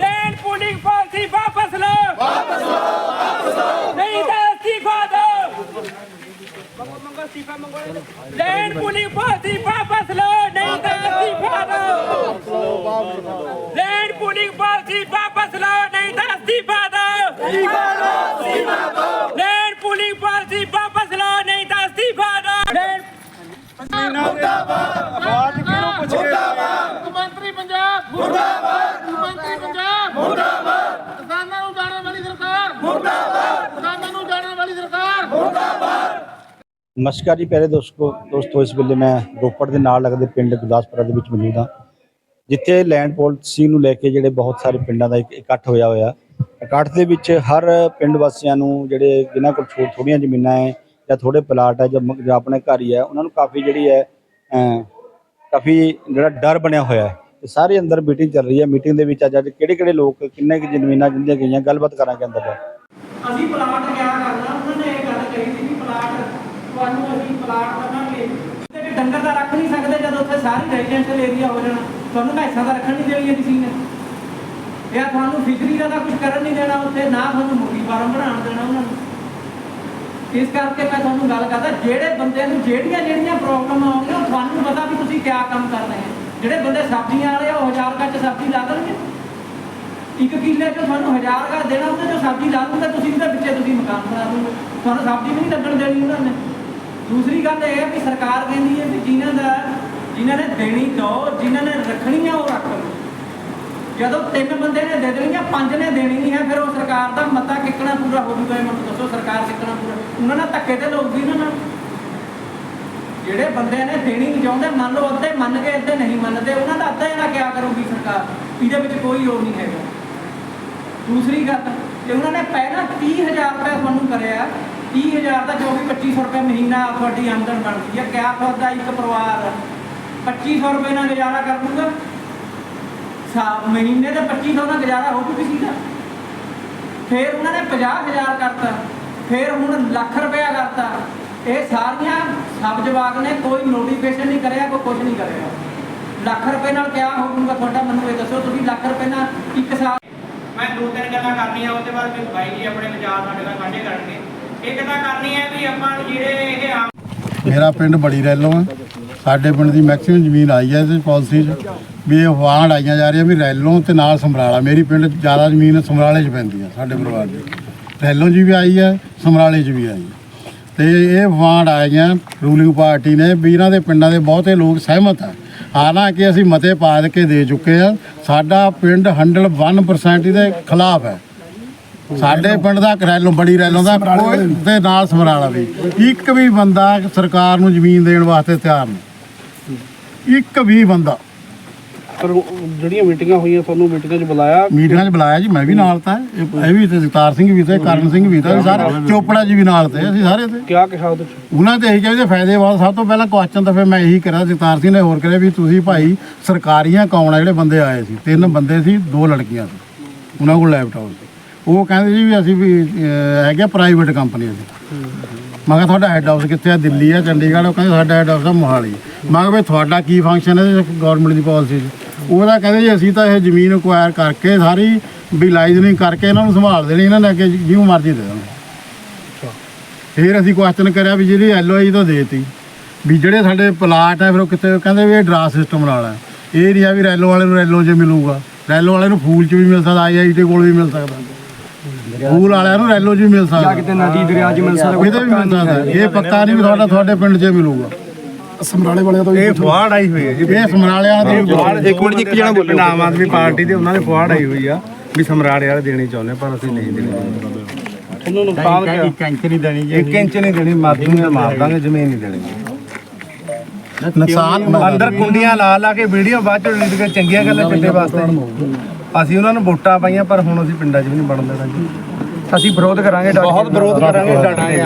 Land pooling policy ਵਾਪਸ ਲਓ। ਵਾਪਸ ਲਓ ਵਾਪਸ ਲਓ ਨਹੀਂ ਤਾਂ ਅਸਤੀਫਾ ਦਿਓ। ਲੈਂਡ ਪੂਲਿੰਗ ਪਾਲਿਸੀ ਵਾਪਸ ਲਓ ਨਹੀਂ ਤਾਂ ਅਸਤੀਫਾ ਦਿਓ। ਲੈਂਡ ਪੂਲਿੰਗ ਪਾਲਿਸੀ ਵਾਪਸ ਲਓ ਨਹੀਂ ਤਾਂ ਅਸਤੀਫਾ ਦਿਓ। ਅਸਤੀਫਾ ਦਿਓ ਅਸਤੀਫਾ ਦਿਓ ਲੈਂਡ ਪੂਲਿੰਗ ਪਾਲਿਸੀ ਵਾਪਸ ਲਓ ਨਹੀਂ ਤਾਂ ਅਸਤੀਫਾ ਦਿਓ। ਲੈਂਡ ਮੁੱਖ ਮੰਤਰੀ ਪੰਜਾਬ ਮੁਰਦਾਬਾਦ। ਮੁੱਖ ਮੰਤਰੀ ਪੰਜਾਬ ਮੁਰਦਾਬਾਦ। ਕਿਸਾਨਾਂ ਨੂੰ ਜਾਣਨ ਵਾਲੀ ਸਰਕਾਰ। ਮੁਰਦਾਬਾਦ। ਕਿਸਾਨਾਂ ਨੂੰ ਜਾਣਨ ਵਾਲੀ ਸਰਕਾਰ। ਨਮਸਕਾਰ ਜੀ ਪਿਆਰੇ ਦੋਸਤੋ ਦੋਸਤੋ ਇਸ ਵੇਲੇ ਮੈਂ ਰੋਪੜ ਦੇ ਨਾਲ ਲੱਗਦੇ ਪਿੰਡ ਗੁਰਦਾਸਪੁਰਾ ਦੇ ਵਿੱਚ ਮੌਜੂਦ ਹਾਂ ਜਿੱਥੇ ਲੈਂਡ ਪਾਲਿਸੀ ਨੂੰ ਲੈ ਕੇ ਜਿਹੜੇ ਬਹੁਤ ਸਾਰੇ ਪਿੰਡਾਂ ਦਾ ਇੱਕ ਇਕੱਠ ਹੋਇਆ ਹੋਇਆ। ਇਕੱਠ ਦੇ ਵਿੱਚ ਹਰ ਪਿੰਡ ਵਾਸੀਆਂ ਨੂੰ ਜਿਹੜੇ ਜਿਨ੍ਹਾਂ ਕੋਲ ਛੋ- ਥੋੜ੍ਹੀਆਂ ਜ਼ਮੀਨਾਂ ਹੈ ਜਾਂ ਥੋੜੇ ਪਲਾਟ ਹੈ ਜਾਂ ਆਪਣੇ ਘਰ ਹੀ ਹੈ ਉਹਨਾਂ ਨੂੰ ਕਾਫੀ ਜਿਹੜੀ ਹੈ ਕਾਫੀ ਜਿਹੜਾ ਡਰ ਬਣਿਆ ਹੋਇਆ ਹੈ ਤੇ ਸਾਰੇ ਅੰਦਰ ਮੀਟਿੰਗ ਚੱਲ ਰਹੀ ਹੈ। ਮੀਟਿੰਗ ਦੇ ਵਿੱਚ ਅੱਜ ਅੱਜ ਕਿਹੜੇ ਕਿਹੜੇ ਲੋਕ, ਕਿੰਨੇ ਕੁ ਜ਼ਮੀਨਾਂ ਜਿੰਦੀਆਂ ਗਈਆਂ, ਗੱਲਬਾਤ ਕਰਾਂਗੇ ਅੰਦਰ ਜਾ ਅਸੀਂ ਪਲਾਟ ਕਿਆ ਕਰਨਾ, ਉਹਨਾਂ ਨੇ ਇਹ ਗੱਲ ਕਹੀ ਸੀ ਵੀ ਪਲਾਟ ਤੁਹਾਨੂੰ ਅਸੀਂ ਪਲਾਟ ਦੇਵਾਂਗੇ ਤੇ ਡੰਗਰ ਦਾ ਰੱਖ ਨਹੀਂ ਸਕਦੇ ਜਦੋਂ ਉੱਥੇ ਸਾਰੀ ਰੈਜ਼ੀਡੈਂਸ਼ੀਅਲ ਏਰੀਆ ਹੋ ਜਾਣਾ। ਤੁਹਾਨੂੰ ਮੈਸਾਂ ਦਾ ਰੱਖਣ ਨਹੀਂ ਦੇਣੀ ਕਿਸੇ ਨੇ ਇਹ ਤੁਹਾਨੂੰ ਫਿਸ਼ਰੀ ਦਾ ਕੁਝ ਕਰਨ ਨਹੀਂ ਦੇਣਾ, ਉੱਥੇ ਨਾ ਤੁਹਾਨੂੰ ਮੁਰਗੀ ਫਾਰਮ ਬਣਾਉਣ ਦੇਣਾ ਉਹਨਾਂ ਨੂੰ। ਇਸ ਕਰਕੇ ਮੈਂ ਤੁਹਾਨੂੰ ਗੱਲ ਕਰਦਾ, ਜਿਹੜੇ ਬੰਦੇ ਨੂੰ ਜਿਹੜੀਆਂ ਜਿਹੜੀਆਂ ਪ੍ਰੋਬਲਮ ਆਉਣਗੀਆਂ ਤੁਹਾਨੂੰ ਪਤਾ ਵੀ ਤੁਸੀਂ ਕਿਆ ਕੰਮ ਕਰਨਾ ਹੈ। ਜਿਹੜੇ ਬੰਦੇ ਸਬਜ਼ੀਆਂ ਵਾਲੇ ਆ, ਉਹ ਹਜ਼ਾਰ ਗੱਜ ਸਬਜ਼ੀ ਲਾ ਦੇਣਗੇ। ਇੱਕ ਕਿੱਲੇ 'ਚੋਂ ਤੁਹਾਨੂੰ ਹਜ਼ਾਰ ਗਾ ਦੇਣਾ ਉਹਦੇ 'ਚੋਂ ਸਬਜ਼ੀ ਲਾ ਦੂੰਗਾ ਤੁਸੀਂ ਉਹਦੇ ਵਿੱਚੇ ਤੁਸੀਂ ਮਕਾਨ ਬਣਾ ਦੋਗੇ ਤੁਹਾਨੂੰ ਸਬਜ਼ੀ ਵੀ ਨਹੀਂ ਲੱਗਣ ਦੇਣੀ ਉਹਨਾਂ ਨੇ। ਦੂਸਰੀ ਗੱਲ ਇਹ ਹੈ ਵੀ ਸਰਕਾਰ ਕਹਿੰਦੀ ਹੈ ਵੀ ਜਿਨ੍ਹਾਂ ਦਾ ਜਿਨ੍ਹਾਂ ਨੇ ਦੇਣੀ ਦੋ, ਜਿਨ੍ਹਾਂ ਨੇ ਰੱਖਣੀ ਆ ਉਹ ਰੱਖ ਲਓ। ਜਦੋਂ ਤਿੰਨ ਬੰਦੇ ਨੇ ਦੇ ਦੇਣੀ ਦੇਣੀਆਂ, ਪੰਜ ਨੇ ਦੇਣੀ ਨਹੀਂ ਹੈ, ਫਿਰ ਉਹ ਸਰਕਾਰ ਦਾ ਮਤਾ ਕਿੱਕਣਾ ਪੂਰਾ ਹੋ ਜੂਗਾ ਮੈਨੂੰ ਦੱਸੋ, ਸਰਕਾਰ ਕਿੱਕਣਾ ਪੂਰਾ ਉਹਨਾਂ ਨਾਲ ਧੱਕੇ ਤੇ ਲੋਕ ਵੀ ਨਾ ਨਾਲ। ਜਿਹੜੇ ਬੰਦੇ ਨੇ ਦੇਣੀ ਨਹੀਂ ਚਾਹੁੰਦੇ, ਮੰਨ ਲਓ ਅੱਧੇ ਮੰਨ ਕੇ ਅੱਧੇ ਨਹੀਂ ਮੰਨਦੇ, ਉਹਨਾਂ ਦਾ ਅੱਧਾ ਇਹਨਾਂ ਕਿਆ ਕਰੂਗੀ ਸਰਕਾਰ? ਇਹਦੇ ਵਿੱਚ ਕੋਈ ਉਹ ਨਹੀਂ ਹੈਗਾ। ਦੂਸਰੀ ਗੱਲ ਤੇ ਉਹਨਾਂ ਨੇ ਪਹਿਲਾਂ 30000 ਰੁਪਏ ਤੁਹਾਨੂੰ ਕਰਿਆ 30000 ਦਾ ਜੋ ਵੀ 2500 ਰੁਪਏ ਮਹੀਨਾ ਤੁਹਾਡੀ ਆਮਦਨ ਬਣਦੀ ਹੈ, ਕਿਆ ਤੁਹਾਡਾ ਇੱਕ ਪਰਿਵਾਰ 2500 ਰੁਪਏ ਨਾਲ ਗੁਜ਼ਾਰਾ ਕਰ ਲੂਗਾ? ਸਾ, ਮਹੀਨੇ ਦੇ 2500 ਨਾਲ ਗੁਜ਼ਾਰਾ ਹੋ ਜੂ ਕਿਸੇ ਦਾ ਫਿਰ ਉਹਨਾਂ ਨੇ 50000 ਕਰਤਾ, ਫਿਰ ਹੁਣ ਲੱਖ ਰੁਪਇਆ ਕਰਤਾ। ਇਹ ਸਾਰੀਆਂ ਸਬ ਜਵਾਬ ਨੇ ਕੋਈ ਨੋਟੀਫਿਕੇਸ਼ਨ ਨਹੀਂ ਕਰਿਆ ਕੋਈ ਕੁਝ ਨਹੀਂ ਕਰਿਆ। ਲੱਖ ਰੁਪਏ ਨਾਲ ਕਿਆ ਹੋਊਗਾ ਤੁਹਾਡਾ ਮੈਨੂੰ ਇਹ ਦੱਸੋ ਤੁਸੀਂ ਲੱਖ ਰੁਪਏ ਨਾਲ ਇੱਕ ਸਾਲ ਮੈਂ ਦੋ ਤਿੰਨ ਗੱਲਾਂ ਕਰਨੀਆਂ ਉਹਦੇ ਬਾਅਦ ਫਿਰ ਬਾਈ ਜੀ ਆਪਣੇ ਵਿਚਾਰ ਸਾਡੇ ਨਾਲ ਸਾਂਝੇ ਕਰਨਗੇ। ਇੱਕ ਤਾਂ ਕਰਨੀ ਹੈ ਵੀ ਆਪਾਂ ਨੂੰ ਜਿਹੜੇ ਇਹ ਆਮ ਮੇਰਾ ਪਿੰਡ ਬੜੀ ਰੈਲੋਂ ਆ ਸਾਡੇ ਪਿੰਡ ਦੀ ਮੈਕਸਿਮਮ ਜ਼ਮੀਨ ਆਈ ਹੈ ਇਸ ਪਾਲਿਸੀ 'ਚ। ਵੀ ਇਹ ਵਾਹਣ ਆਈਆਂ ਜਾ ਰਹੀਆਂ ਵੀ ਰੈਲੋਂ ਤੇ ਨਾਲ ਸਮਰਾਲਾ। ਮੇਰੀ ਪਿੰਡ 'ਚ ਜ਼ਿਆਦਾ ਜ਼ਮੀਨ ਸਮਰਾਲੇ 'ਚ ਪੈਂਦੀ ਆ ਸਾਡੇ ਪਰਿਵਾਰ ਦੀ। ਰੈਲੋਂ 'ਚ ਵੀ ਆਈ ਹੈ ਸਮਰਾਲੇ 'ਚ ਵੀ ਆਈ ਹੈ। ਤੇ ਇਹ ਵਾਹਣ ਆਈਆਂ ਰੂਲਿੰਗ ਪਾਰਟੀ ਨੇ। ਵੀ ਇਹਨਾਂ ਦੇ ਪਿੰਡਾਂ ਦੇ ਬਹੁਤੇ ਲੋਕ ਸਹਿਮਤ ਆ। ਹਾਲਾਂਕਿ ਅਸੀਂ ਮਤੇ ਪਾ ਕੇ ਦੇ ਚੁੱਕੇ ਆ। ਸਾਡਾ ਪਿੰਡ 101% ਇਹਦੇ ਖਿਲਾਫ ਹੈ। ਸਾਡੇ ਪਿੰਡ ਦਾ ਰੈਲੋਂ ਬੜੀ ਰੈਲੋਂ ਦਾ ਕੋਈ ਤੇ ਨਾਲ ਸਮਰਾਲਾ ਵੀ। ਇੱਕ ਵੀ ਬੰਦਾ ਸਰਕਾਰ ਨੂੰ ਜ਼ਮੀਨ ਦੇਣ ਵਾਸਤੇ ਤਿਆਰ ਨਹੀਂ। ਇੱਕ ਵੀ ਬੰਦਾ ਪਰ ਉਹ ਜਿਹੜੀਆਂ ਮੀਟਿੰਗਾਂ ਹੋਈਆਂ ਤੁਹਾਨੂੰ ਮੀਟਿੰਗਾਂ 'ਚ ਬੁਲਾਇਆ? ਮੀਟਿੰਗਾਂ 'ਚ ਬੁਲਾਇਆ ਜੀ ਮੈਂ ਵੀ ਨਾਲ ਤਾਂ। ਇਹ ਇਹ ਵੀ ਤੇ ਜਗਤਾਰ ਸਿੰਘ ਵੀ ਤੇ ਕਰਨ ਸਿੰਘ ਵੀ ਤੇ ਸਾਰੇ ਚੋਪੜਾ ਜੀ ਵੀ ਨਾਲ ਤੇ ਅਸੀਂ ਸਾਰੇ ਤੇ। ਕਿਆ ਕਿਹਾ ਉਹਦੇ 'ਚ? ਉਹਨਾਂ ਤੇ ਇਹੀ ਕਿਹਾ ਇਹਦੇ ਫਾਇਦੇ ਬਾਅਦ ਸਭ ਤੋਂ ਪਹਿਲਾਂ ਕੁਐਸਚਨ ਤਾਂ ਫਿਰ ਮੈਂ ਇਹੀ ਕਰਿਆ ਜਗਤਾਰ ਸਿੰਘ ਨੇ ਹੋਰ ਕਰਿਆ ਵੀ ਤੁਸੀਂ ਭਾਈ ਸਰਕਾਰੀਆਂ ਕੌਣ ਆ ਜਿਹੜੇ ਬੰਦੇ ਆਏ ਸੀ ਤਿੰਨ ਬੰਦੇ ਸੀ ਦੋ ਲੜਕੀਆਂ ਸੀ। ਉਹਨਾਂ ਕੋਲ ਲੈਪਟਾਪ ਸੀ। ਉਹ ਕਹਿੰਦੇ ਜੀ ਵੀ ਅਸੀਂ ਵੀ ਹੈਗੇ ਪ੍ਰਾਈਵੇਟ ਕੰਪਨੀ ਅਸੀਂ। ਮੈਂ ਕਿਹਾ ਤੁਹਾਡਾ ਹੈੱਡ ਆਫਿਸ ਕਿੱਥੇ ਆ? ਦਿੱਲੀ ਆ ਚੰਡੀਗੜ੍ਹ ਉਹ ਕਹਿੰਦੇ ਸਾਡਾ ਹੈੱਡ ਆਫਿਸ ਆ ਮੋਹਾਲੀ। ਮੈਂ ਕਿਹਾ ਵੀ ਤੁਹਾਡਾ ਕੀ ਫੰਕਸ਼ਨ ਹੈ ਗਵਰਨਮੈਂਟ ਦੀ ਪਾਲਿਸੀ 'ਚ। ਉਹਦਾ ਕਹਿੰਦੇ ਜੀ ਅਸੀਂ ਤਾਂ ਇਹ ਜ਼ਮੀਨ ਅਕਵਾਇਰ ਕਰਕੇ ਸਾਰੀ ਵੀ ਲਾਈਜ਼ਨਿੰਗ ਕਰਕੇ ਇਹਨਾਂ ਨੂੰ ਸੰਭਾਲ ਦੇਣੀ ਇਹਨਾਂ ਨੇ ਅੱਗੇ ਜਿਉਂ ਮਰਜ਼ੀ ਦੇ ਦੇਣਾ। ਫਿਰ ਅਸੀਂ ਕੁਐਸਚਨ ਕਰਿਆ ਵੀ ਜਿਹੜੀ ਐਲਓਆਈ ਤਾਂ ਦੇਤੀ ਵੀ ਜਿਹੜੇ ਸਾਡੇ ਪਲਾਟ ਆ ਫਿਰ ਉਹ ਕਿਤੇ ਕਹਿੰਦੇ ਵੀ ਇਹ ਡਰਾ ਸਿਸਟਮ ਨਾਲ ਹੈ ਇਹ ਨਹੀਂ ਆ ਵੀ ਰੈਲੋ ਵਾਲੇ ਨੂੰ ਰੈਲੋ 'ਚ ਮਿਲੂਗਾ। ਰੈਲੋ ਵਾਲੇ ਨੂੰ ਫੂਲ 'ਚ ਵੀ ਮਿਲ ਸਕਦਾ ਆਈਆਈਟੀ ਕੋਲ ਵੀ ਮਿਲ ਸਕਦਾ। ਫੂਲ ਵਾਲਿਆਂ ਨੂੰ ਰੈਲੋ 'ਚ ਵੀ ਮਿਲ ਸਕਦਾ। ਕਿਤੇ ਨਦੀ ਦਰਿਆ 'ਚ ਮਿਲ ਸਕਦਾ। ਕਿਤੇ ਵੀ ਮਿਲ ਸਕਦਾ। ਇਹ ਪੱਕਾ ਨਹੀਂ ਵੀ ਤੁਹਾਡਾ ਤੁਹਾਡੇ ਪਿੰਡ 'ਚ ਮਿਲੂਗਾ। ਸਮਰਾਲੇ ਵਾਲਿਆਂ ਤੋਂ ਇਹ ਫੁਆੜ ਆਈ ਹੋਈ ਹੈ ਜੀ ਇਹ ਸਮਰਾਲਿਆਂ ਦੀ ਇੱਕ ਮਿੰਟ ਇੱਕ ਜਣਾ ਬੋਲੋ ਆਮ ਆਦਮੀ ਪਾਰਟੀ ਦੇ ਉਹਨਾਂ ਨੇ ਫੁਆੜ ਆਈ ਹੋਈ ਆ ਵੀ ਸਮਰਾੜੇ ਵਾਲੇ ਦੇਣੀ ਚਾਹੁੰਦੇ ਪਰ ਅਸੀਂ ਨਹੀਂ ਦੇਣੀ ਤੁਹਾਨੂੰ ਨੁਕਸਾਨ ਕਿਆ? ਇੱਕ ਇੰਚ ਨਹੀਂ ਦੇਣੀ ਇੱਕ ਇੰਚ ਨਹੀਂ ਦੇਣੀ ਮਾਰ ਦੂੰਗੇ ਮਾਰ ਦਾਂਗੇ ਜ਼ਮੀਨ ਨਹੀਂ ਦੇਣੀ ਨੁਕਸਾਨ ਅੰਦਰ ਕੁੰਡੀਆਂ ਲਾ ਲਾ ਕੇ ਵੀਡੀਓ ਬਾਅਦ ਚ ਡਿਲੀਟ ਕਰ ਚੰਗੀਆਂ ਗੱਲਾਂ ਪਿੰਡੇ ਵਾਸਤੇ। ਅਸੀਂ ਉਹਨਾਂ ਨੂੰ ਵੋਟਾਂ ਪਾਈਆਂ ਪਰ ਹੁਣ ਅਸੀਂ ਪਿੰਡਾਂ 'ਚ ਵੀ ਨਹੀਂ ਬਣਨ ਦੇਣਾ ਜੀ। ਅਸੀਂ ਵਿਰੋਧ ਕਰਾਂਗੇ ਬਹੁਤ ਵਿਰੋਧ ਕਰਾਂਗੇ ਡਟ ਕੇ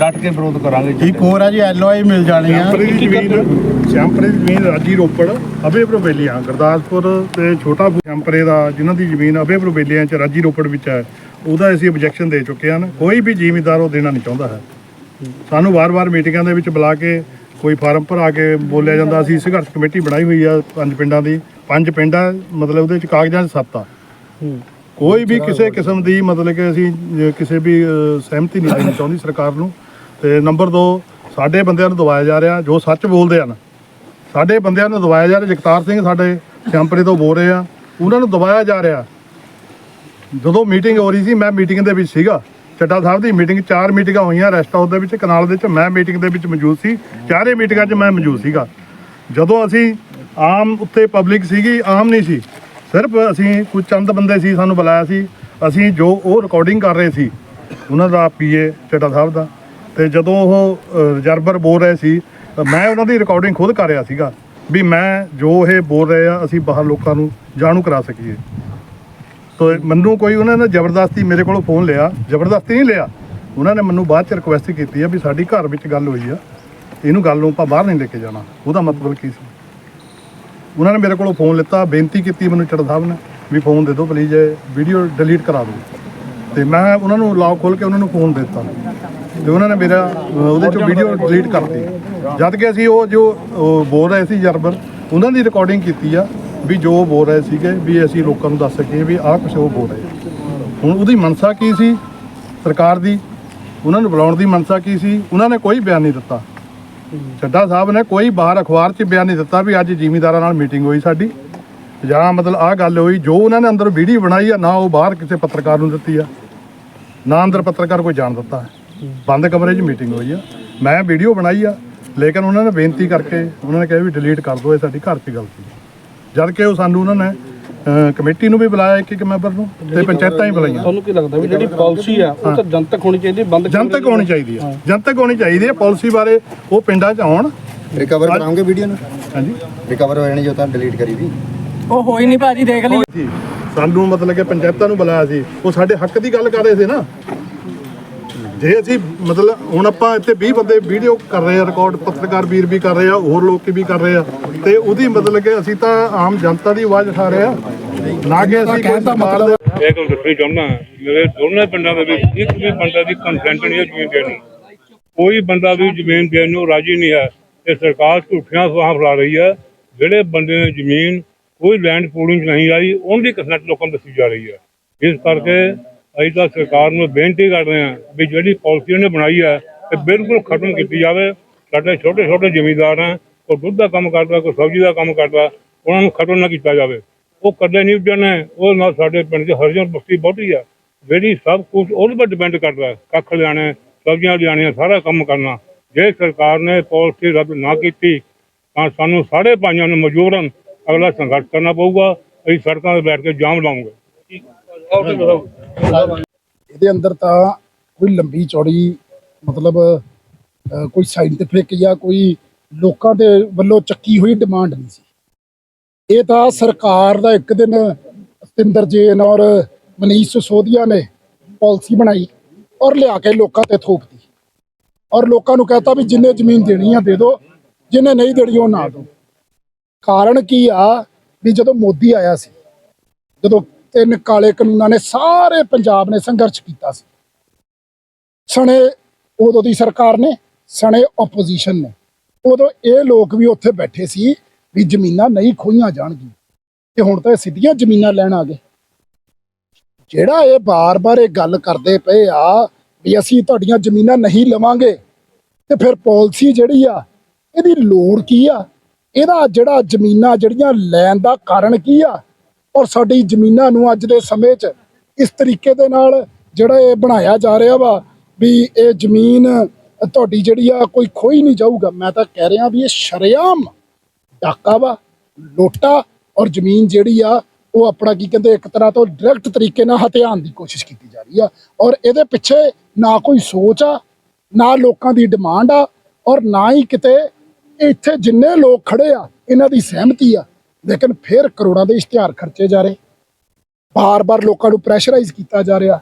ਡਟ ਕੇ ਵਿਰੋਧ ਕਰਾਂਗੇ ਇੱਕ ਹੋਰ ਆ ਜੀ ਐਲਓਆਈ ਮਿਲ ਜਾਣੀ ਆ। ਸਿਆਂਪਰੇ ਦੀ ਜ਼ਮੀਨ ਸਿਆਂਪਰੇ ਦੀ ਜ਼ਮੀਨ ਰਾਜੀ ਰੋਪੜ ਅਬੇ ਪ੍ਰਵੇਲੀਆਂ ਗੁਰਦਾਸਪੁਰ ਤੇ ਛੋਟਾ ਸਿਆਂਪਰੇ ਦਾ ਜਿਨ੍ਹਾਂ ਦੀ ਜ਼ਮੀਨ ਅਬੇ ਪ੍ਰਵੇਲੀਆਂ ਚ ਰਾਜੀ ਰੋਪੜ ਵਿੱਚ ਹੈ। ਉਹਦਾ ਅਸੀਂ ਆਬਜੈਕਸ਼ਨ ਦੇ ਚੁੱਕੇ ਹਨ ਕੋਈ ਵੀ ਜ਼ਿਮੀਂਦਾਰ ਉਹ ਦੇਣਾ ਨਹੀਂ ਚਾਹੁੰਦਾ ਹੈ। ਸਾਨੂੰ ਵਾਰ-ਵਾਰ ਮੀਟਿੰਗਾਂ ਦੇ ਵਿੱਚ ਬੁਲਾ ਕੇ ਕੋਈ ਫਾਰਮ ਭਰਾ ਕੇ ਬੋਲਿਆ ਜਾਂਦਾ। ਅਸੀਂ ਸੰਘਰਸ਼ ਕਮੇਟੀ ਬਣਾਈ ਹੋਈ ਆ ਪੰਜ ਪਿੰਡਾਂ ਦੀ। ਪੰਜ ਪਿੰਡ ਮਤਲਬ ਉਹਦੇ ਚ ਕਾਗਜ਼ਾਂ 'ਚ ਸੱਤ ਆ। ਕੋਈ ਵੀ ਕਿਸੇ ਕਿਸਮ ਦੀ ਮਤਲਬ ਕਿ ਅਸੀਂ ਕਿਸੇ ਵੀ ਸਹਿਮਤੀ ਨਹੀਂ ਦੇਣੀ ਚਾਹੁੰਦੀ ਸਰਕਾਰ ਨੂੰ। ਤੇ ਨੰਬਰ 2 ਸਾਡੇ ਬੰਦਿਆਂ ਨੂੰ ਦਬਾਇਆ ਜਾ ਰਿਹਾ ਜੋ ਸੱਚ ਬੋਲਦੇ ਹਨ। ਸਾਡੇ ਬੰਦਿਆਂ ਨੂੰ ਦਬਾਇਆ ਜਾ ਰਿਹਾ ਜਗਤਾਰ ਸਿੰਘ ਸਾਡੇ ਸ਼ੈਂਪਰੇ ਤੋਂ ਬੋਲ ਰਹੇ ਆ। ਉਹਨਾਂ ਨੂੰ ਦਬਾਇਆ ਜਾ ਰਿਹਾ। ਜਦੋਂ ਮੀਟਿੰਗ ਹੋ ਰਹੀ ਸੀ ਮੈਂ ਮੀਟਿੰਗ ਦੇ ਵਿੱਚ ਸੀਗਾ। ਚੱਡਾ ਸਾਹਿਬ ਦੀ ਮੀਟਿੰਗ ਚਾਰ ਮੀਟਿੰਗਾਂ ਹੋਈਆਂ ਰੈਸਟ ਹਾਊਸ ਦੇ ਵਿੱਚ ਕਨਾਲ ਦੇ ਵਿੱਚ ਮੈਂ ਮੀਟਿੰਗ ਦੇ ਵਿੱਚ ਮੌਜੂਦ ਸੀ। ਚਾਰੇ ਮੀਟਿੰਗਾਂ 'ਚ ਮੈਂ ਮੌਜੂਦ ਸੀਗਾ। ਜਦੋਂ ਅਸੀਂ ਆਮ ਉੱਤੇ ਪਬਲਿਕ ਸੀਗੀ ਆਮ ਨਹੀਂ ਸੀ। ਸਿਰਫ ਅਸੀਂ ਕੁਝ ਚੰਦ ਬੰਦੇ ਸੀ, ਸਾਨੂੰ ਬੁਲਾਇਆ ਸੀ। ਅਸੀਂ ਜੋ ਉਹ ਰਿਕਾਰਡਿੰਗ ਕਰ ਰਹੇ ਸੀ, ਉਹਨਾਂ ਦਾ ਪੀਏ ਚੱਡਾ ਸਾਹਿਬ ਦਾ। ਤੇ ਜਦੋਂ ਉਹ ਰਿਜ਼ਰਵਰ ਬੋਲ ਰਹੇ ਸੀ, ਮੈਂ ਉਹਨਾਂ ਦੀ ਰਿਕਾਰਡਿੰਗ ਖੁਦ ਕਰ ਰਿਹਾ ਸੀਗਾ ਵੀ ਮੈਂ ਜੋ ਇਹ ਬੋਲ ਰਹੇ ਆ, ਅਸੀਂ ਬਾਹਰ ਲੋਕਾਂ ਨੂੰ ਜਾਣੂ ਕਰਾ ਸਕੀਏ। ਤੋ ਮੈਨੂੰ ਕੋਈ, ਉਹਨਾਂ ਨੇ ਜ਼ਬਰਦਸਤੀ ਮੇਰੇ ਕੋਲੋਂ ਫੋਨ ਲਿਆ, ਜ਼ਬਰਦਸਤੀ ਨਹੀਂ ਲਿਆ। ਉਹਨਾਂ ਨੇ ਮੈਨੂੰ ਬਾਅਦ ਚ ਰਿਕੁਐਸਟ ਕੀਤੀ ਆ ਵੀ ਸਾਡੀ ਘਰ ਵਿੱਚ ਗੱਲ ਹੋਈ ਆ, ਇਹਨੂੰ ਗੱਲ ਨੂੰ ਆਪਾਂ ਬਾਹਰ ਨਹੀਂ ਲੈ ਕੇ ਜਾਣਾ। ਉਹਦਾ ਮਤਲਬ ਕੀ ਸੀ? ਉਹਨਾਂ ਨੇ ਮੇਰੇ ਕੋਲੋਂ ਫੋਨ ਲਿੱਤਾ, ਬੇਨਤੀ ਕੀਤੀ ਮੈਨੂੰ ਚੜ ਸਾਹਿਬ ਨੇ ਵੀ ਫੋਨ ਦੇ ਦਿਓ ਪਲੀਜ਼ ਵੀਡੀਓ ਡਿਲੀਟ ਕਰਾ ਦਿਓ। ਤੇ ਮੈਂ ਉਹਨਾਂ ਨੂੰ ਲੌਕ ਖੋਲ ਕੇ ਉਹਨਾਂ ਨੂੰ ਫੋਨ ਦਿੱਤਾ। ਤੇ ਉਹਨਾਂ ਨੇ ਮੇਰਾ ਉਹਦੇ ਚੋਂ ਵੀਡੀਓ ਡਿਲੀਟ ਕਰਤੀ। ਜਦ ਕਿ ਅਸੀਂ ਉਹ ਜੋ ਬੋਲ ਰਹੇ ਸੀ ਜਰਬਰ ਉਹਨਾਂ ਦੀ ਰਿਕਾਰਡਿੰਗ ਕੀਤੀ ਆ ਵੀ ਜੋ ਉਹ ਬੋਲ ਰਹੇ ਸੀਗੇ, ਵੀ ਅਸੀਂ ਲੋਕਾਂ ਨੂੰ ਦੱਸ ਸਕੀਏ ਵੀ ਆਹ ਕੁਛ ਉਹ ਬੋਲ ਰਹੇ। ਹੁਣ ਉਹਦੀ ਮਨਸਾ ਕੀ ਸੀ? ਸਰਕਾਰ ਦੀ, ਉਹਨਾਂ ਨੂੰ ਬੁਲਾਉਣ ਦੀ ਮਨਸਾ ਕੀ ਸੀ? ਉਹਨਾਂ ਨੇ ਕੋਈ ਬਿਆਨ ਨਹੀਂ ਦਿੱਤਾ। ਚੱਡਾ ਸਾਹਿਬ ਨੇ ਕੋਈ ਬਾਹਰ ਅਖਬਾਰ 'ਚ ਬਿਆਨ ਨਹੀਂ ਦਿੱਤਾ ਵੀ ਅੱਜ ਜ਼ਿਮੀਂਦਾਰਾਂ ਨਾਲ ਮੀਟਿੰਗ ਹੋਈ ਸਾਡੀ। ਜਾਂ ਮਤਲਬ ਆਹ ਗੱਲ ਹੋਈ, ਜੋ ਉਹਨਾਂ ਨੇ ਅੰਦਰ ਵੀਡੀਓ ਬਣਾਈ ਆ, ਨਾ ਉਹ ਬਾਹਰ ਕਿਸੇ ਪੱਤਰਕਾਰ ਨੂੰ ਦਿੱਤੀ ਆ, ਨਾ ਅੰਦਰ ਪੱਤਰਕਾਰ ਕੋਈ ਜਾਣ ਦਿੱਤਾ। ਹੈ ਬੰਦ ਕਮਰੇ 'ਚ ਮੀਟਿੰਗ ਹੋਈ ਆ। ਮੈਂ ਵੀਡੀਓ ਬਣਾਈ ਆ, ਲੇਕਿਨ ਉਹਨਾਂ ਨੇ ਬੇਨਤੀ ਕਰਕੇ ਉਹਨਾਂ ਨੇ ਕਿਹਾ ਵੀ ਡਿਲੀਟ ਕਰ ਦਿਓ, ਇਹ ਸਾਡੀ ਘਰ 'ਚ ਗਲਤੀ ਸੀ ਜਦ ਕਿ ਉਹ ਸਾਨੂੰ ਉਹਨਾਂ ਨੇ ਅਹ, ਕਮੇਟੀ ਨੂੰ ਵੀ ਬੁਲਾਇਆ ਇੱਕ ਇੱਕ ਮੈਂਬਰ ਨੂੰ ਤੇ ਪੰਚਾਇਤਾਂ ਹੀ ਬੁਲਾਈਆਂ। ਤੁਹਾਨੂੰ ਕੀ ਲੱਗਦਾ ਵੀ ਜਿਹੜੀ ਪਾਲਿਸੀ ਆ ਉਹ ਤਾਂ ਜਨਤਕ ਹੋਣੀ ਚਾਹੀਦੀ ਬੰਦ ਜਨਤਕ ਹੋਣੀ ਚਾਹੀਦੀ ਹੈ। ਜਨਤਕ ਹੋਣੀ ਚਾਹੀਦੀ ਹੈ ਪਾਲਿਸੀ ਬਾਰੇ ਉਹ ਪਿੰਡਾਂ 'ਚ ਆਉਣ। ਰਿਕਵਰ ਕਰਾਉਂਗੇ ਵੀਡੀਓ ਨੂੰ? ਹਾਂਜੀ। ਰਿਕਵਰ ਹੋ ਜਾਣੀ ਜੋ ਤਾਂ ਡਿਲੀਟ ਕਰੀ ਵੀ ਉਹ ਹੋਈ ਨਹੀਂ ਭਾਜੀ ਦੇਖ ਲਈ। ਸਾਨੂੰ ਮਤਲਬ ਕਿ ਪੰਚਾਇਤਾਂ ਨੂੰ ਬੁਲਾਇਆ ਸੀ। ਉਹ ਸਾਡੇ ਹੱਕ ਦੀ ਗੱਲ ਕਰ ਰਹੇ ਸੀ ਨਾ। ਜੇ ਅਸੀਂ ਮਤਲਬ ਹੁਣ ਆਪਾਂ ਇੱਥੇ 20 ਬੰਦੇ ਵੀਡੀਓ ਕਰ ਰਹੇ ਆ ਰਿਕਾਰਡ ਪੱਤਰਕਾਰ ਵੀਰ ਵੀ ਕਰ ਰਹੇ ਆ ਹੋਰ ਲੋਕ ਵੀ ਕਰ ਰਹੇ ਆ ਤੇ ਉਹਦੀ ਮਤਲਬ ਕਿ ਅਸੀਂ ਤਾਂ ਆਮ ਜਨਤਾ ਦੀ ਆਵਾਜ਼ ਉਠਾ ਰਹੇ ਆ। ਨਾ ਕਿ ਅਸੀਂ ਕੋਈ ਸਰਕਾਰ ਦੇ ਇਹ ਗੱਲ ਦੱਸਣੀ ਚਾਹੁੰਦਾ ਮੇਰੇ ਦੋਨੇ ਪਿੰਡਾਂ ਦੇ ਵਿੱਚ ਇੱਕ ਵੀ ਬੰਦਾ ਦੀ ਕੰਸੈਂਟ ਨਹੀਂ ਹੈ ਜ਼ਮੀਨ ਦੇਣ। ਨੂੰ ਕੋਈ ਬੰਦਾ ਵੀ ਜ਼ਮੀਨ ਦੇਣ ਨੂੰ ਰਾਜੀ ਨਹੀਂ ਹੈ ਇਹ ਸਰਕਾਰ ਝੂਠੀਆਂ ਅਫਵਾਹਾਂ ਫੈਲਾ ਰਹੀ ਹੈ ਜਿਹੜੇ ਬੰਦੇ ਨੇ ਜ਼ਮੀਨ ਕੋਈ ਲੈਂਡ ਪੂਲਿੰਗ ਨਹੀਂ ਆਈ ਉਹਦੀ ਕੰਸੈਂਟ ਲੋਕਾਂ ਨੂੰ ਦੱਸੀ ਜਾ ਰਹੀ ਹੈ। ਇਸ ਕਰਕੇ ਅਸੀਂ ਤਾਂ ਸਰਕਾਰ ਨੂੰ ਬੇਨਤੀ ਕਰ ਰਹੇ ਹਾਂ ਵੀ ਜਿਹੜੀ ਪਾਲਿਸੀ ਉਹਨੇ ਬਣਾਈ ਹੈ, ਇਹ ਬਿਲਕੁਲ ਖਤਮ ਕੀਤੀ ਜਾਵੇ। ਸਾਡੇ ਛੋਟੇ ਛੋਟੇ ਜ਼ਿਮੀਂਦਾਰ ਹੈ ਕੋਈ ਦੁੱਧ ਦਾ ਕੰਮ ਕਰਦਾ, ਕੋਈ ਸਬਜ਼ੀ ਦਾ ਕੰਮ ਕਰਦਾ, ਉਹਨਾਂ ਨੂੰ ਖਤਮ ਨਾ ਕੀਤਾ ਜਾਵੇ। ਉਹ ਕਦੇ ਨਹੀਂ ਉੱਡਣੇ ਉਹ ਨਾਲ ਸਾਡੇ ਪਿੰਡ 'ਚ ਹਰਜਨ ਬਸਤੀ ਬਹੁਤੀ ਆ ਜਿਹੜੀ ਸਭ ਕੁਝ ਉਹਦੇ 'ਤੇ ਡਿਪੈਂਡ ਕਰਦਾ ਕੱਖ ਲਿਆਣੇ ਸਬਜ਼ੀਆਂ ਲਿਆਣੀਆਂ ਸਾਰਾ ਕੰਮ ਕਰਨਾ। ਜੇ ਸਰਕਾਰ ਨੇ ਪਾਲਿਸੀ ਰੱਦ ਨਾ ਕੀਤੀ, ਤਾਂ ਸਾਨੂੰ ਸਾਰੇ ਭਾਈਆਂ ਨੂੰ ਮਜਬੂਰਨ ਅਗਲਾ ਸੰਘਰਸ਼ ਕਰਨਾ ਪਊਗਾ। ਅਸੀਂ ਸੜਕਾਂ 'ਤੇ ਬੈਠ ਕੇ ਜਾਮ ਲਾਉਂਗੇ ਇਹਦੇ ਅੰਦਰ ਤਾਂ ਕੋਈ ਲੰਬੀ ਚੌੜੀ, ਮਤਲਬ ਕੋਈ ਸਾਇੰਟਿਫਿਕ ਜਾਂ ਕੋਈ ਲੋਕਾਂ ਦੇ ਵੱਲੋਂ ਚੱਕੀ ਹੋਈ ਡਿਮਾਂਡ ਨਹੀਂ ਸੀ। ਇਹ ਤਾਂ ਸਰਕਾਰ ਦਾ ਇੱਕ ਦਿਨ ਸਤਿੰਦਰ ਜੈਨ ਔਰ ਮਨੀਸ਼ ਸਿਸੋਦੀਆ ਨੇ ਪਾਲਿਸੀ ਬਣਾਈ ਔਰ ਲਿਆ ਕੇ ਲੋਕਾਂ ਤੇ ਥੋਪਤੀ। ਔਰ ਲੋਕਾਂ ਨੂੰ ਕਹਤਾ ਵੀ ਜਿੰਨੇ ਜ਼ਮੀਨ ਦੇਣੀ ਆ ਦੇ ਦਿਓ ਜਿੰਨੇ ਨਹੀਂ ਦੇਣੀ ਉਹ ਨਾ ਦਿਓ ਕਾਰਨ ਕੀ ਆ ਵੀ ਜਦੋਂ ਮੋਦੀ ਆਇਆ ਸੀ, ਜਦੋਂ ਤਿੰਨ ਕਾਲੇ ਕਾਨੂੰਨਾਂ ਨੇ ਸਾਰੇ ਪੰਜਾਬ ਨੇ ਸੰਘਰਸ਼ ਕੀਤਾ ਸੀ। ਸਣੇ ਉਦੋਂ ਦੀ ਸਰਕਾਰ ਨੇ, ਸਣੇ ਆਪੋਜੀਸ਼ਨ ਨੇ। ਉਦੋਂ ਇਹ ਲੋਕ ਵੀ ਉੱਥੇ ਬੈਠੇ ਸੀ ਵੀ ਜ਼ਮੀਨਾਂ ਨਹੀਂ ਖੋਈਆਂ ਜਾਣਗੀਆਂ ਤੇ ਹੁਣ ਤਾਂ ਇਹ ਸਿੱਧੀਆਂ ਜ਼ਮੀਨਾਂ ਲੈਣ ਆ ਗਏ। ਜਿਹੜਾ ਇਹ ਬਾਰ-ਬਾਰ ਇਹ ਗੱਲ ਕਰਦੇ ਪਏ ਆ ਵੀ ਅਸੀਂ ਤੁਹਾਡੀਆਂ ਜ਼ਮੀਨਾਂ ਨਹੀਂ ਲਵਾਂਗੇ ਤੇ ਫਿਰ ਪਾਲਿਸੀ ਜਿਹੜੀ ਆ, ਇਹਦੀ ਲੋੜ ਕੀ ਆ? ਇਹਦਾ ਜਿਹੜਾ ਜ਼ਮੀਨਾਂ ਜਿਹੜੀਆਂ ਲੈਣ ਦਾ ਕਾਰਨ ਕੀ ਆ? ਔਰ ਸਾਡੀ ਜ਼ਮੀਨਾਂ ਨੂੰ ਅੱਜ ਦੇ ਸਮੇਂ 'ਚ ਇਸ ਤਰੀਕੇ ਦੇ ਨਾਲ ਜਿਹੜਾ ਇਹ ਬਣਾਇਆ ਜਾ ਰਿਹਾ ਵਾ ਵੀ ਇਹ ਜ਼ਮੀਨ ਤੁਹਾਡੀ ਜਿਹੜੀ ਆ ਕੋਈ ਖੋਈ ਨਹੀਂ ਜਾਊਗਾ। ਮੈਂ ਤਾਂ ਕਹਿ ਰਿਹਾ ਵੀ ਇਹ ਸ਼ਰੇਆਮ ਡਾਕਾ ਵਾ, ਲੋਟਾ ਔਰ ਜ਼ਮੀਨ ਜਿਹੜੀ ਆ ਉਹ ਆਪਣਾ ਕੀ ਕਹਿੰਦੇ ਇੱਕ ਤਰ੍ਹਾਂ ਤੋਂ ਡਾਇਰੈਕਟ ਤਰੀਕੇ ਨਾਲ ਹਥਿਆਉਣ ਦੀ ਕੋਸ਼ਿਸ਼ ਕੀਤੀ ਜਾ ਰਹੀ ਆ ਔਰ ਇਹਦੇ ਪਿੱਛੇ ਨਾ ਕੋਈ ਸੋਚ ਆ, ਨਾ ਲੋਕਾਂ ਦੀ ਡਿਮਾਂਡ ਆ ਔਰ ਨਾ ਹੀ ਕਿਤੇ ਇੱਥੇ ਜਿੰਨੇ ਲੋਕ ਖੜੇ ਆ, ਇਹਨਾਂ ਦੀ ਸਹਿਮਤੀ ਆ ਲੇਕਿਨ ਫਿਰ ਕਰੋੜਾਂ ਦੇ ਇਸ਼ਤਿਹਾਰ ਖਰਚੇ ਜਾ ਰਹੇ। ਬਾਰ-ਬਾਰ ਲੋਕਾਂ ਨੂੰ ਪ੍ਰੈਸ਼ਰਾਈਜ਼ ਕੀਤਾ ਜਾ ਰਿਹਾ।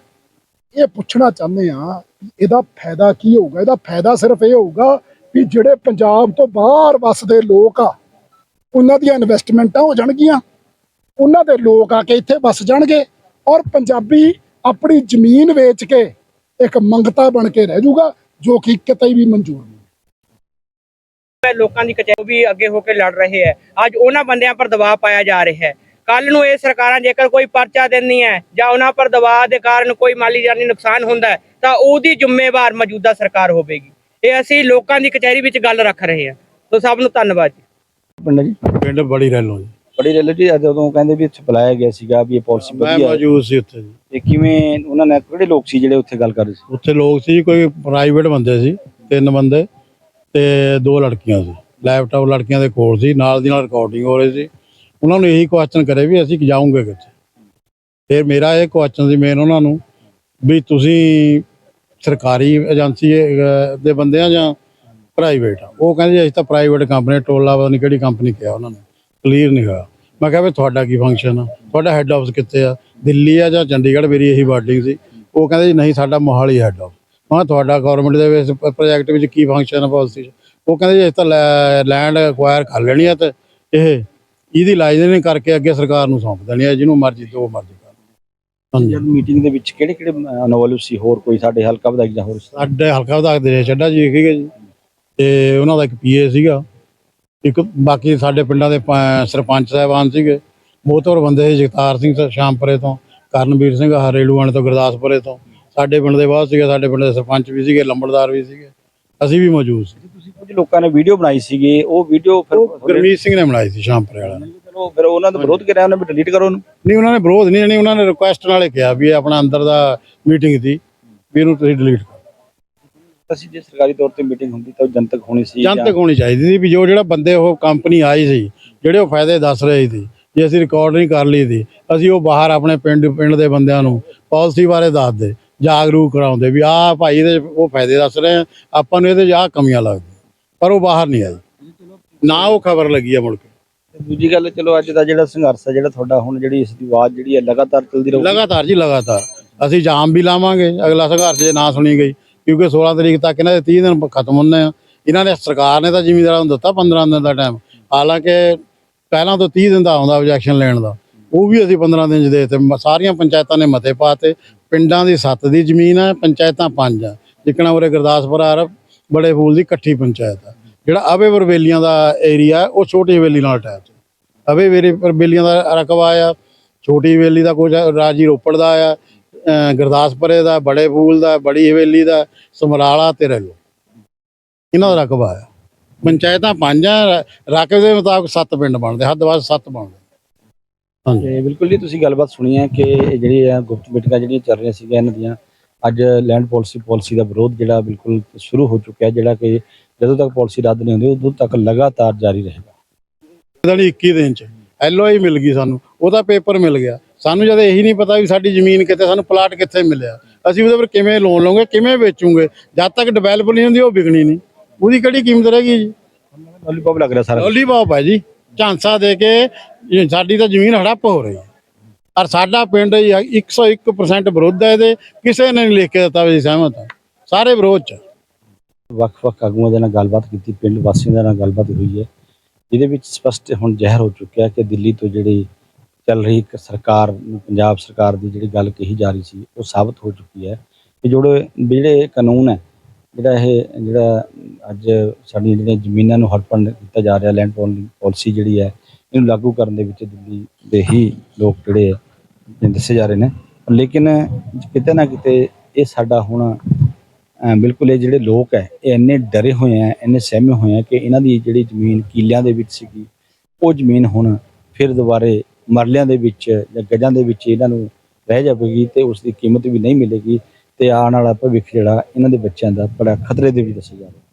ਇਹ ਪੁੱਛਣਾ ਚਾਹੁੰਦੇ ਆ ਇਹਦਾ ਫਾਇਦਾ ਕੀ ਹੋਊਗਾ? ਇਹਦਾ ਫਾਇਦਾ ਸਿਰਫ ਇਹ ਹੋਊਗਾ ਵੀ ਜਿਹੜੇ ਪੰਜਾਬ ਤੋਂ ਬਾਹਰ ਵਸਦੇ ਲੋਕ ਆ, ਉਹਨਾਂ ਦੀਆਂ ਇਨਵੈਸਟਮੈਂਟਾਂ ਹੋ ਜਾਣਗੀਆਂ। ਉਹਨਾਂ ਦੇ ਲੋਕ ਆ ਕੇ ਇੱਥੇ ਵਸ ਜਾਣਗੇ ਔਰ ਪੰਜਾਬੀ ਆਪਣੀ ਜ਼ਮੀਨ ਵੇਚ ਕੇ ਇੱਕ ਮੰਗਤਾ ਬਣ ਕੇ ਰਹਿ ਜਾਊਗਾ, ਜੋ ਕਿ ਕਿਤੇ ਵੀ ਮਨਜ਼ੂਰ ਨਹੀਂ। ਲੋਕਾਂ ਦੀ ਕਚਹਿਰੀ ਵੀ ਅੱਗੇ ਹੋ ਕੇ ਲੜ ਰਹੇ ਹੈ। ਅੱਜ ਉਹਨਾਂ ਬੰਦਿਆਂ ਪਰ ਦਬਾਅ ਪਾਇਆ ਜਾ ਰਿਹਾ ਹੈ। ਕੱਲ ਨੂੰ ਇਹ ਸਰਕਾਰਾਂ ਜੇਕਰ ਕੋਈ ਪਰਚਾ ਦਿੰਦੀ ਹੈ ਜਾਂ ਉਹਨਾਂ ਪਰ ਦਬਾਅ ਦੇ ਕਾਰਨ ਕੋਈ ਮਾਲੀ ਜਾਨੀ ਨੁਕਸਾਨ ਹੁੰਦਾ ਤਾਂ ਉਹਦੀ ਜ਼ਿੰਮੇਵਾਰ ਮੌਜੂਦਾ ਸਰਕਾਰ ਹੋਵੇਗੀ। ਇਹ ਅਸੀਂ ਲੋਕਾਂ ਦੀ ਕਚਹਿਰੀ ਵਿੱਚ ਗੱਲ ਰੱਖ ਰਹੇ ਹਾਂ। ਸੋ ਸਭ ਨੂੰ ਧੰਨਵਾਦ ਜੀ। ਪਿੰਡ ਜੀ? ਪਿੰਡ ਬੜੀ ਰੈਲੋ ਜੀ। ਬੜੀ ਰਿਲੇਟਿਵ ਜਦੋਂ ਕਹਿੰਦੇ ਵੀ ਇੱਥੇ ਬੁਲਾਇਆ ਗਿਆ ਸੀਗਾ ਵੀ ਇਹ ਪਾਲਿਸੀ ਮੈਂ ਵਧੀਆ ਹੈ। ਮੌਜੂਦ ਸੀ ਉੱਥੇ ਜੀ। ਤੇ ਕਿਵੇਂ ਉਹਨਾਂ ਨੇ ਕਿਹੜੇ ਲੋਕ ਸੀ ਜਿਹੜੇ ਉੱਥੇ ਗੱਲ ਕਰ ਰਹੇ ਸੀ? ਉੱਥੇ ਲੋਕ ਸੀ ਕੋਈ ਪ੍ਰਾਈਵੇਟ ਬੰਦੇ ਸੀ ਤਿੰਨ ਬੰਦੇ। ਤੇ ਦੋ ਲੜਕੀਆਂ ਸੀ। ਲੈਪਟਾਪ ਲੜਕੀਆਂ ਦੇ ਕੋਲ ਸੀ, ਨਾਲ ਦੀ ਨਾਲ ਰਿਕਾਰਡਿੰਗ ਹੋ ਰਹੀ ਸੀ। ਉਹਨਾਂ ਨੂੰ ਇਹੀ ਕੁਐਸਚਨ ਕਰੇ ਵੀ ਅਸੀਂ ਜਾਊਂਗੇ ਕਿੱਥੇ? ਫਿਰ ਮੇਰਾ ਇਹ ਕੁਐਸਚਨ ਸੀ ਮੇਨ ਉਹਨਾਂ ਨੂੰ ਵੀ ਤੁਸੀਂ ਸਰਕਾਰੀ ਏਜੰਸੀ ਦੇ ਬੰਦੇ ਆ ਜਾਂ ਪ੍ਰਾਈਵੇਟ ਆ? ਉਹ ਕਹਿੰਦੇ ਜੀ ਅਸੀਂ ਤਾਂ ਪ੍ਰਾਈਵੇਟ ਕੰਪਨੀ ਟੋਲਾ ਪਤਾ ਨਹੀਂ ਕਿਹੜੀ ਕੰਪਨੀ ਕਿਹਾ ਉਹਨਾਂ ਨੇ। ਕਲੀਅਰ ਨਹੀਂ ਹੋਇਆ। ਮੈਂ ਕਿਹਾ ਵੀ ਤੁਹਾਡਾ ਕੀ ਫੰਕਸ਼ਨ ਆ? ਤੁਹਾਡਾ ਹੈੱਡ ਆਫਿਸ ਕਿੱਥੇ ਆ? ਦਿੱਲੀ ਆ ਜਾਂ ਚੰਡੀਗੜ੍ਹ? ਮੇਰੀ ਇਹੀ ਵਾਰਡਿੰਗ ਸੀ। ਉਹ ਕਹਿੰਦੇ ਜੀ, ਨਹੀਂ, ਸਾਡਾ ਮੋਹਾਲੀ ਹੈੱਡ ਆਫਿਸ ਮੈਂ ਕਿਹਾ ਤੁਹਾਡਾ ਗਵਰਨਮੈਂਟ ਦੇ ਵਿੱਚ ਪ੍ਰੋਜੈਕਟ ਵਿੱਚ ਕੀ ਫੰਕਸ਼ਨ ਆ ਪਾਲਿਸੀ ਉਹ ਕਹਿੰਦੇ ਜੀ ਅਸੀਂ ਤਾਂ ਲੈਂਡ ਅਕਵਾਇਰ ਕਰ ਲੈਣੀ ਆ ਤੇ ਇਹ ਇਹਦੀ ਲਾਇਸੈਂਸਿੰਗ ਕਰਕੇ ਅੱਗੇ ਸਰਕਾਰ ਨੂੰ ਸੌਂਪ ਦੇਣੀ ਆ ਜਿਹਨੂੰ ਮਰਜ਼ੀ ਜੋ ਮਰਜ਼ੀ ਕਰ। ਜਦ ਮੀਟਿੰਗ ਦੇ ਵਿੱਚ ਕਿਹੜੇ ਕਿਹੜੇ ਇਨਵੋਲਵ ਸੀ? ਹੋਰ ਕੋਈ ਸਾਡੇ ਹਲਕਾ ਵਿਧਾਇਕ ਜਾਂ ਹੋਰ ਸਾਡੇ ਹਲਕਾ ਵਿਧਾਇਕ ਦੇ ਚੱਡਾ ਜੀ ਸੀਗੇ ਜੀ। ਤੇ ਉਹਨਾਂ ਦਾ ਇੱਕ ਪੀਏ ਸੀਗਾ। ਇੱਕ ਬਾਕੀ ਸਾਡੇ ਪਿੰਡਾਂ ਦੇ ਸਰਪੰਚ ਸਾਹਿਬਾਨ ਸੀਗੇ। ਮੋਹਤਵਰ ਬੰਦੇ ਸੀ ਜਗਤਾਰ ਸਿੰਘ ਸ਼ਾਮਪੁਰੇ ਤੋਂ ਕਰਨਵੀਰ ਸਿੰਘ ਹਰੇਲੂਆਣ ਤੋਂ ਗੁਰਦਾਸਪੁਰੇ ਤੋਂ। ਸਾਡੇ ਪਿੰਡ ਦੇ ਬਹੁਤ ਸੀਗੇ ਸਾਡੇ ਪਿੰਡ ਦੇ ਸਰਪੰਚ ਵੀ ਸੀਗੇ ਲੰਬੜਦਾਰ ਵੀ ਸੀਗੇ ਅਸੀਂ ਵੀ ਮੌਜੂਦ ਸੀ। ਤੁਸੀਂ ਕੁਝ ਲੋਕਾਂ ਨੇ ਵੀਡੀਓ ਬਣਾਈ ਸੀਗੀ ਉਹ ਵੀਡੀਓ ਫਿਰ ਗੁਰਮੀਤ ਸਿੰਘ ਨੇ ਬਣਾਈ ਸੀ ਸ਼ਾਮਪੁਰੇ ਵਾਲਾ ਨੇ। ਚਲੋ ਫਿਰ ਉਹਨਾਂ ਦਾ ਵਿਰੋਧ ਕਰਿਆ ਉਹਨੇ ਵੀ ਡਿਲੀਟ ਕਰੋ ਉਹਨੂੰ? ਨਹੀਂ ਉਹਨਾਂ ਨੇ ਵਿਰੋਧ ਨਹੀਂ ਜਾਣੀ ਉਹਨਾਂ ਨੇ ਰਿਕੁਐਸਟ ਨਾਲੇ ਕਿਹਾ ਵੀ ਇਹ ਆਪਣਾ ਅੰਦਰ ਦਾ ਮੀਟਿੰਗ ਸੀ ਵੀ ਇਹਨੂੰ ਤੁਸੀਂ ਡਿਲੀਟ ਕਰੋ। ਅਸੀਂ ਜੇ ਸਰਕਾਰੀ ਤੌਰ ਤੇ ਮੀਟਿੰਗ ਹੁੰਦੀ ਤਾਂ ਜਨਤਕ ਹੋਣੀ ਸੀ ਜਨਤਕ ਹੋਣੀ ਚਾਹੀਦੀ ਸੀ ਵੀ ਜੋ ਜਿਹੜਾ ਬੰਦੇ ਉਹ ਕੰਪਨੀ ਆਈ ਸੀ ਜਿਹੜੇ ਉਹ ਫਾਇਦੇ ਦੱਸ ਰਹੇ ਸੀ ਜੇ ਅਸੀਂ ਰਿਕਾਰਡ ਨਹੀਂ ਕਰ ਲਈ ਸੀ ਅਸੀਂ ਉਹ ਬਾਹਰ ਆਪਣੇ ਪਿੰਡ ਪਿੰਡ ਦੇ ਬੰਦਿਆਂ ਨੂੰ ਪਾਲਿਸੀ ਬਾਰੇ ਦੱਸਦੇ ਜਾਗਰੂਕ ਕਰਾਉਂਦੇ ਵੀ ਆਹ ਭਾਈ ਇਹਦੇ ਉਹ ਫਾਇਦੇ ਦੱਸ ਰਹੇ ਆ ਆਪਾਂ ਨੂੰ ਇਹਦੇ ਆਹ ਕਮੀਆਂ ਲੱਗਦੀਆਂ ਪਰ ਉਹ ਬਾਹਰ ਨਹੀਂ ਆਈ ਨਾ ਉਹ ਖਬਰ ਲੱਗੀ ਆ ਮੁੜ ਕੇ। ਦੂਜੀ ਗੱਲ ਚਲੋ ਅੱਜ ਦਾ ਜਿਹੜਾ ਸੰਘਰਸ਼ ਹੈ ਜਿਹੜਾ ਤੁਹਾਡਾ ਹੁਣ ਜਿਹੜੀ ਇਸ ਦੀ ਆਵਾਜ਼ ਜਿਹੜੀ ਹੈ ਲਗਾਤਾਰ ਚੱਲਦੀ ਰਹੂਗੀ। ਲਗਾਤਾਰ ਜੀ ਲਗਾਤਾਰ। ਅਸੀਂ ਜਾਮ ਵੀ ਲਾਵਾਂਗੇ ਅਗਲਾ ਸੰਘਰਸ਼ ਜੇ ਨਾ ਸੁਣੀ ਗਈ ਕਿਉਂਕਿ 16 ਤਰੀਕ ਤੱਕ ਇਹਨਾਂ ਦੇ 30 ਦਿਨ ਖਤਮ ਹੁੰਨੇ ਆ। ਇਹਨਾਂ ਨੇ ਸਰਕਾਰ ਨੇ ਤਾਂ ਜ਼ਿਮੀਂਦਾਰਾਂ ਨੂੰ ਦਿੱਤਾ 15 ਦਿਨ ਦਾ ਟਾਈਮ ਹਾਲਾਂਕਿ ਪਹਿਲਾਂ ਤੋਂ 30 ਦਿਨ ਦਾ ਆਉਂਦਾ ਆਬਜੈਕਸ਼ਨ ਲੈਣ ਦਾ। ਉਹ ਵੀ ਅਸੀਂ 15 ਦਿਨ 'ਚ ਦੇ ਦਿੱਤੇ। ਮ- ਸਾਰੀਆਂ ਪੰਚਾਇਤਾਂ ਨੇ ਮਤੇ ਪਾਤੇ। ਪਿੰਡਾਂ ਦੀ 7 ਦੀ ਜ਼ਮੀਨ ਹੈ ਪੰਚਾਇਤਾਂ 5 ਆ। ਜਿੱਕਣਾ ਉਰੇ ਗੁਰਦਾਸਪੁਰ ਆ ਬੜੇ ਫੂਲ ਦੀ ਇਕੱਠੀ ਪੰਚਾਇਤ ਆ। ਜਿਹੜਾ ਅਵੇ ਬਰਵੇਲੀਆਂ ਦਾ ਏਰੀਆ, ਉਹ ਛੋਟੀ ਹਵੇਲੀ ਨਾਲ ਅਟੈਚ ਅਵੇ ਵੇਰੇ ਬਰਵੇਲੀਆਂ ਦਾ ਰਕਬਾ ਆ, ਛੋਟੀ ਹਵੇਲੀ ਦਾ ਕੁਝ ਰਾਜੀ ਰੋਪੜ ਦਾ ਆ ਗੁਰਦਾਸਪੁਰੇ ਦਾ, ਬੜੇ ਫੂਲ ਦਾ, ਬੜੀ ਹਵੇਲੀ ਦਾ, ਸਮਰਾਲਾ ਤੇ ਰੈਲੋ। ਇਹਨਾਂ ਦਾ ਰਕਬਾ ਆ। ਪੰਚਾਇਤਾਂ ਪੰਜ ਆ, ਰ- ਰਕਬੇ ਦੇ ਮੁਤਾਬਕ ਸੱਤ ਪਿੰਡ ਬਣਦੇ, ਹੱਦ ਵਾਸ ਸੱਤ ਬਣਦੇ। ਹਾਂਜੀ। ਤੇ ਬਿਲਕੁਲ ਜੀ ਤੁਸੀਂ ਗੱਲਬਾਤ ਸੁਣੀ ਹੈ ਕਿ ਇਹ ਜਿਹੜੀ ਆ ਗੁਪਤ ਮੀਟਿੰਗਾਂ ਜਿਹੜੀਆਂ ਚੱਲ ਰਹੀਆਂ ਸੀਗੀਆਂ ਇਹਨਾਂ ਦੀਆਂ ਅੱਜ ਲੈਂਡ ਪਾਲਿਸੀ ਪਾਲਿਸੀ ਦਾ ਵਿਰੋਧ ਜਿਹੜਾ ਬਿਲਕੁਲ ਸ਼ੁਰੂ ਹੋ ਚੁੱਕਿਆ ਹੈ ਜਿਹੜਾ ਕਿ ਜਦੋਂ ਤੱਕ ਪਾਲਿਸੀ ਰੱਦ ਨਹੀਂ ਹੁੰਦੀ ਉਦੋਂ ਤੱਕ ਲਗਾਤਾਰ ਜਾਰੀ ਰਹੇਗਾ। ਦਿਨ 21 ਦਿਨ ਚ ਐਲਓਆਈ ਮਿਲ ਗਈ ਸਾਨੂੰ ਉਹਦਾ ਪੇਪਰ ਮਿਲ ਗਿਆ। ਸਾਨੂੰ ਜਦ ਇਹੀ ਨਹੀਂ ਪਤਾ ਵੀ ਸਾਡੀ ਜ਼ਮੀਨ ਕਿੱਥੇ ਸਾਨੂੰ ਪਲਾਟ ਕਿੱਥੇ ਮਿਲਿਆ। ਅਸੀਂ ਉਹਦੇ ਪਰ ਕਿਵੇਂ ਲੋਨ ਲਵਾਂਗੇ ਕਿਵੇਂ ਵੇਚੂਗੇ ਜਦ ਤੱਕ ਡਿਵੈਲਪ ਨਹੀਂ ਹੁੰਦੀ ਉਹ ਵਿਕਣੀ ਨਹੀਂ। ਉਹਦੀ ਕਿਹੜੀ ਕੀਮਤ ਰਹੇਗੀ ਜੀ? ਲੋਲੀਪੌਪ ਲੱਗ ਰਿਹਾ ਸਾਰਾ ਲੋਲੀਪੌਪ ਹੈ ਜੀ। ਝਾਂਸਾ ਦੇ ਕੇ ਸਾਡੀ ਤਾਂ ਜ਼ਮੀਨ ਹੜੱਪ ਹੋ ਰਹੀ ਹੈ। ਔਰ ਸਾਡਾ ਪਿੰਡ 101% ਵਿਰੋਧ ਹੈ ਇਹਦੇ। ਕਿਸੇ ਨੇ ਨਹੀਂ ਲਿਖ ਕੇ ਦਿੱਤਾ ਵੀ ਸਹਿਮਤ ਹਾਂ। ਸਾਰੇ ਵਿਰੋਧ ਚ ਵੱਖ-ਵੱਖ ਆਗੂਆਂ ਦੇ ਨਾਲ ਗੱਲਬਾਤ ਕੀਤੀ, ਪਿੰਡ ਵਾਸੀਆਂ ਦੇ ਨਾਲ ਗੱਲਬਾਤ ਹੋਈ ਹੈ। ਜਿਹਦੇ ਵਿੱਚ ਸਪਸ਼ਟ ਹੁਣ ਜ਼ਹਿਰ ਹੋ ਚੁੱਕਿਆ ਕਿ ਦਿੱਲੀ ਤੋਂ ਜਿਹੜੀ ਚੱਲ ਰਹੀ ਇੱਕ ਸਰਕਾਰ, ਪੰਜਾਬ ਸਰਕਾਰ ਦੀ ਜਿਹੜੀ ਗੱਲ ਕਹੀ ਜਾ ਰਹੀ ਸੀ, ਉਹ ਸਾਬਤ ਹੋ ਚੁੱਕੀ ਹੈ। ਕਿ ਜਿਹੜੇ ਜਿਹੜੇ ਕਾਨੂੰਨ ਹੈ ਜਿਹੜਾ ਇਹ, ਜਿਹੜਾ ਅੱਜ ਸਾਡੀਆਂ ਜਿਹੜੀਆਂ ਜ਼ਮੀਨਾਂ ਨੂੰ ਹੜਪਣ ਕੀਤਾ ਜਾ ਰਿਹਾ ਲੈਂਡ ਪਾਲਿਸੀ ਜਿਹੜੀ ਹੈ, ਇਹਨੂੰ ਲਾਗੂ ਕਰਨ ਦੇ ਵਿੱਚ ਦਿੱਲੀ ਦੇ ਹੀ ਲੋਕ ਜਿਹੜੇ ਦੱਸੇ ਜਾ ਰਹੇ ਨੇ। ਲੇਕਿਨ ਕਿਤੇ ਨਾ ਕਿਤੇ ਇਹ ਸਾਡਾ ਹੁਣ ਬਿਲਕੁਲ ਇਹ ਜਿਹੜੇ ਲੋਕ ਹੈ, ਇਹ ਇੰਨੇ ਡਰੇ ਹੋਏ ਆ ਇੰਨੇ ਸਹਿਮੇ ਹੋਏ ਆ ਕਿ ਇਹਨਾਂ ਦੀ ਜਿਹੜੀ ਜ਼ਮੀਨ ਕੀਲਿਆਂ ਦੇ ਵਿੱਚ ਸੀਗੀ, ਉਹ ਜ਼ਮੀਨ ਹੁਣ ਫਿਰ ਦੁਬਾਰੇ ਮਰਲਿਆਂ ਦੇ ਵਿੱਚ ਜਾਂ ਗਜਾਂ ਦੇ ਵਿੱਚ ਇਹਨਾਂ ਨੂੰ ਰਹਿ ਜਾਵੇਗੀ ਤੇ ਉਸ ਦੀ ਕੀਮਤ ਵੀ ਨਹੀਂ ਮਿਲੇਗੀ। ਤੇ ਆਉਣ ਵਾਲਾ ਭਵਿੱਖ ਜਿਹੜਾ ਇਹਨਾਂ ਦੇ ਬੱਚਿਆਂ ਦਾ ਬੜਾ ਖਤਰੇ ਦੇ ਵਿੱਚ ਦੱਸਿਆ ਜਾ ਰਿਹਾ।